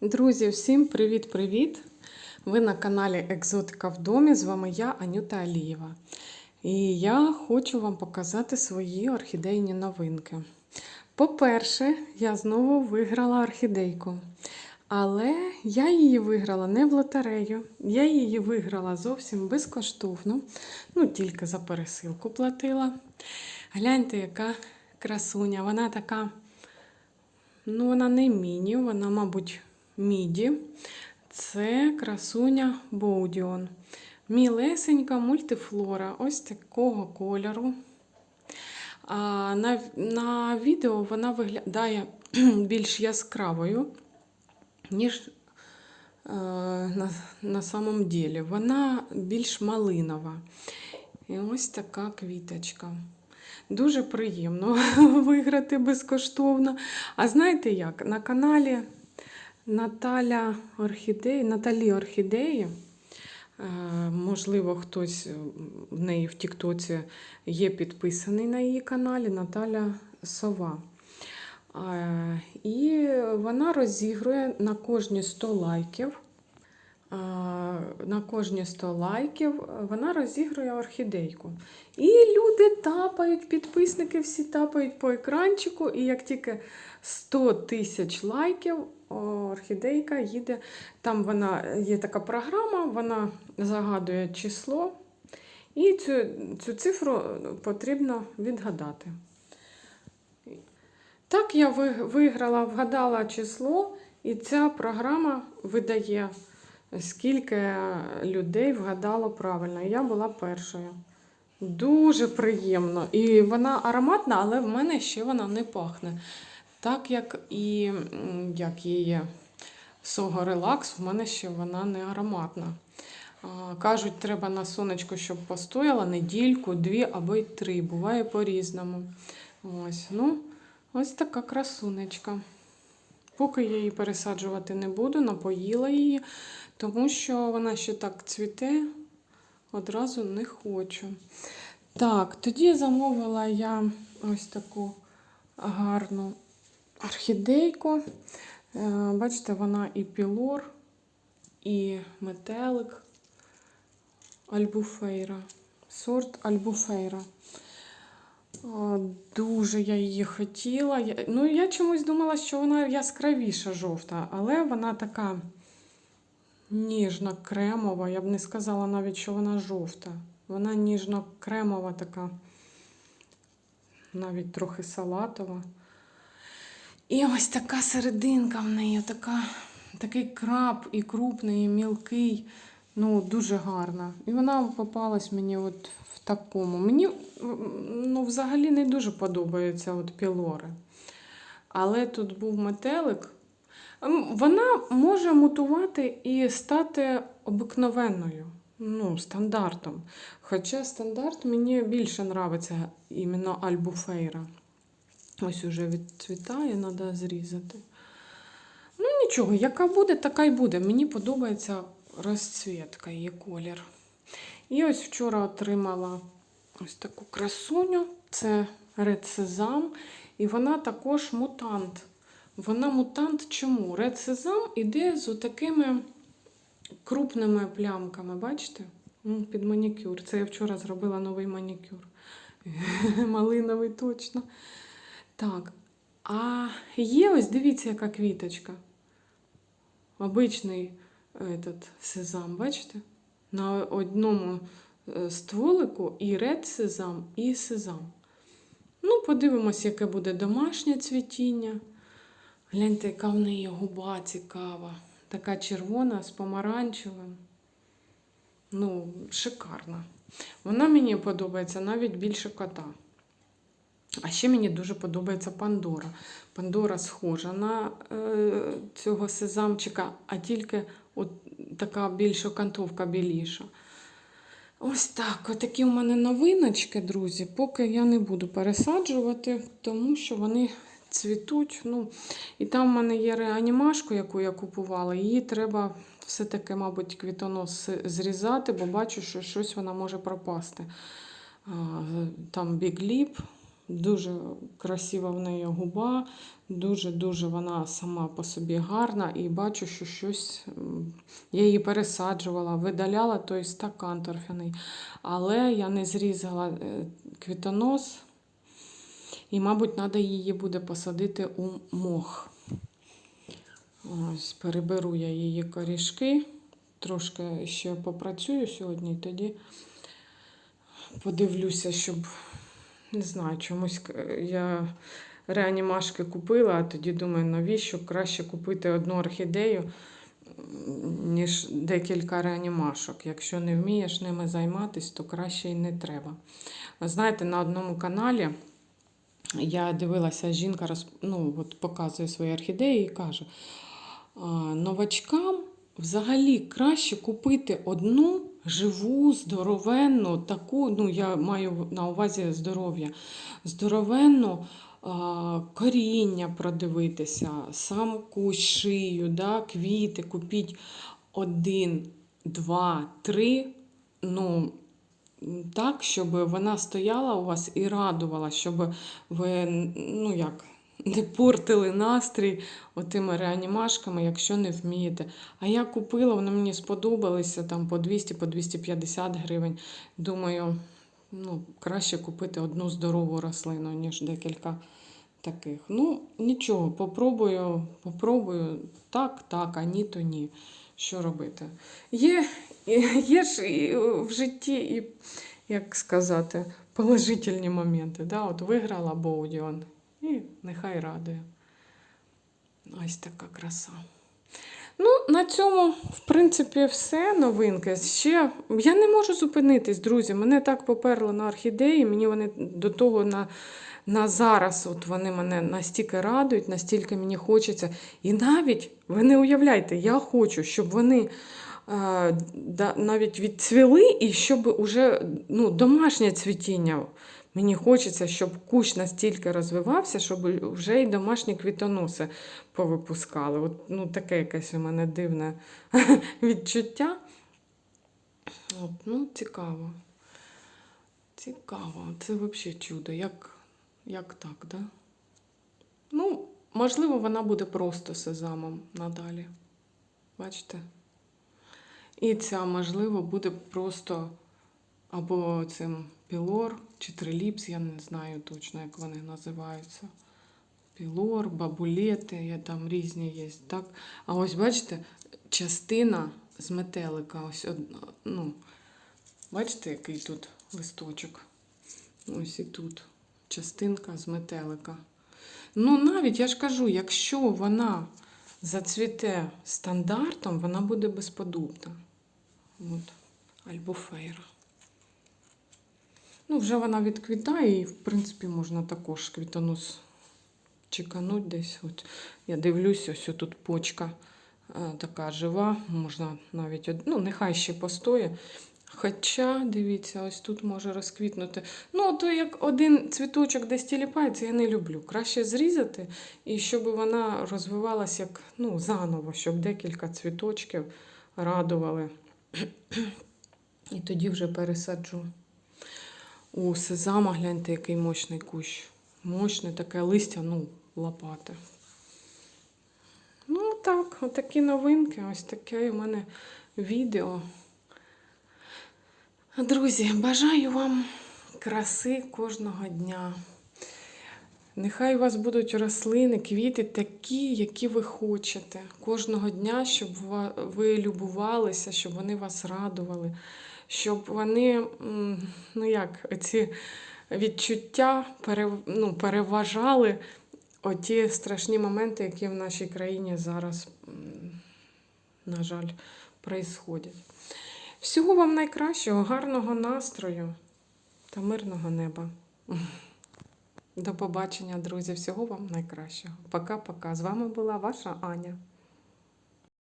Друзі, всім привіт-привіт! Ви на каналі Екзотика в домі. З вами я, Анюта Алієва. І я хочу вам показати свої орхідейні новинки. По-перше, я знову виграла орхідейку. Але я її виграла не в лотерею. Я її виграла зовсім безкоштовно. Ну, тільки за пересилку платила. Гляньте, яка красуня. Вона така. Ну, вона не міні, вона, мабуть, міді. Це красуня Боудіон. Мілесенька мультифлора, ось такого кольору. А на, на відео вона виглядає більш яскравою, ніж е, на, на самом ділі. Вона більш малинова. І ось така квіточка. Дуже приємно виграти безкоштовно. А знаєте як? На каналі Наталя Орхідеї, Наталі Орхідеї, е, можливо, хтось в неї в Тіктоці є підписаний на її каналі Наталя Сова. Е, І вона розігрує на кожні 100 лайків. Е, На кожні 100 лайків вона розігрує орхідейку. І люди тапають, підписники всі тапають по екранчику, і як тільки 100 тисяч лайків, орхідейка їде. Там вона є така програма, вона загадує число, і цю, цю цифру потрібно відгадати. Так, я виграла, вгадала число, і ця програма видає, скільки людей вгадало правильно. Я була першою. Дуже приємно. І вона ароматна, але в мене ще вона не пахне. Так як і як її Сого Релакс, в мене ще вона не ароматна. Кажуть, треба на сонечко, щоб постояла недільку, дві або й три. Буває по-різному. Ось, ну, ось така красунечка. Поки я її пересаджувати не буду, напоїла її, тому що вона ще так цвіте, одразу не хочу. Так, тоді замовила я ось таку гарну орхідейку. Е, Бачите, вона і пілор, і метелик Альбуфейра. Сорт Альбуфейра. Дуже я її хотіла. Ну, я чомусь думала, що вона яскравіша жовта, але вона така ніжно-кремова. Я б не сказала навіть, що вона жовта. Вона ніжно-кремова така, навіть трохи салатова. І ось така серединка в неї, така, такий краб і крупний, і мілкий. Ну, дуже гарна. І вона попалась мені от в такому. Мені ну, взагалі не дуже подобаються от пілори. Але тут був метелик. Вона може мутувати і стати обикновенною, ну, стандартом. Хоча стандарт мені більше подобається іменно Альбуфейра. Ось уже відцвітає, треба зрізати. Ну, нічого, яка буде, така й буде. Мені подобається розцвітка, її колір. І ось вчора отримала ось таку красуню. Це Red Sesam. І вона також мутант. Вона мутант чому? Red Sesam іде з такими крупними плямками, бачите? Під манікюр. Це я вчора зробила новий манікюр. Малиновий точно. Так. А є ось, дивіться, яка квіточка. Обичний этот, сезам, бачите? На одному е, стволику і ред сезам, і сезам. Ну, подивимось, яке буде домашнє цвітіння. Гляньте, яка в неї губа цікава. Така червона з помаранчевим. Ну, шикарна. Вона мені подобається навіть більше кота. А ще мені дуже подобається Пандора. Пандора схожа на е, цього сезамчика, а тільки от така більша кантовка біліша. Ось так. Отакі у мене новиночки, друзі. Поки я не буду пересаджувати, тому що вони цвітуть. Ну, і там в мене є реанімашку, яку я купувала. Її треба все-таки, мабуть, квітонос зрізати, бо бачу, що щось вона може пропасти. Там бігліп Дуже красива в неї губа, дуже-дуже вона сама по собі гарна. І бачу, що щось я її пересаджувала, видаляла той стакан торфяний. Але я не зрізала е, квітонос. І, мабуть, треба її буде посадити у мох. Ось, переберу я її корішки. Трошки ще попрацюю сьогодні, і тоді подивлюся, щоб не знаю, чомусь я реанімашки купила, а тоді думаю, навіщо краще купити одну орхідею, ніж декілька реанімашок. Якщо не вмієш ними займатися, то краще і не треба. Ви Знаєте, на одному каналі я дивилася, жінка роз... ну, от показує свої орхідеї і каже: новачкам взагалі краще купити одну живу, здоровенну, таку, ну я маю на увазі здоров'я, здоровенну коріння продивитися, сам кущ, шию, да, квіти, купіть один, два, три. Ну, так, щоб вона стояла у вас і радувала, щоб ви ну як, не портили настрій отими реанімашками, якщо не вмієте. А я купила, вони мені сподобалися там по 200, по 250 гривень. Думаю, ну, краще купити одну здорову рослину, ніж декілька таких. Ну, нічого, попробую, попробую так, так, а ні, то ні. Що робити? Є, є ж і в житті, і, як сказати, положительні моменти. Да? От виграла Боудіон і нехай радує. Ось така краса. Ну, на цьому, в принципі, все новинки. Ще я не можу зупинитись, друзі. Мене так поперло на орхідеї. Мені вони до того на, на зараз, от вони мене настільки радують, настільки мені хочеться. І навіть ви не уявляєте, я хочу, щоб вони навіть відцвіли, і щоб уже ну, домашнє цвітіння. Мені хочеться, щоб кущ настільки розвивався, щоб вже й домашні квітоноси повипускали. От, ну, таке якесь у мене дивне відчуття. От, ну, цікаво. Цікаво. Це взагалі чудо. Як, як так, да? Ну, можливо, вона буде просто сезамом надалі. Бачите? І ця, можливо, буде просто або цим пілор чи триліпс, я не знаю точно, як вони називаються. Пілор, бабулети, є там різні є. Так? А ось бачите, частина з метелика. Ось ну, бачите, який тут листочок? Ось і тут частинка з метелика. Ну, навіть я ж кажу, якщо вона зацвіте стандартом, вона буде безподобна. От, альбофейра. Ну, вже вона відквітає, і, в принципі, можна також квітонос чекануть десь. От я дивлюся, ось тут почка е, така жива, можна навіть ну, нехай ще постоє. Хоча, дивіться, ось тут може розквітнути. Ну, то як один цвіточок десь тіліпається, я не люблю. Краще зрізати, і щоб вона розвивалася як ну, заново, щоб декілька цвіточків радували. І тоді вже пересаджу. У сезама, гляньте, який мощний кущ. Мощне таке листя, ну, лопати. Ну, так, отакі новинки. Ось таке у мене відео. Друзі, бажаю вам краси кожного дня. Нехай у вас будуть рослини, квіти такі, які ви хочете. Кожного дня, щоб ви любувалися, щоб вони вас радували, щоб вони, ну як, ці відчуття ну, переважали оті страшні моменти, які в нашій країні зараз, на жаль, происходять. Всього вам найкращого, гарного настрою та мирного неба. До побачення, друзі. Всього вам найкращого. Пока-пока. З вами була ваша Аня.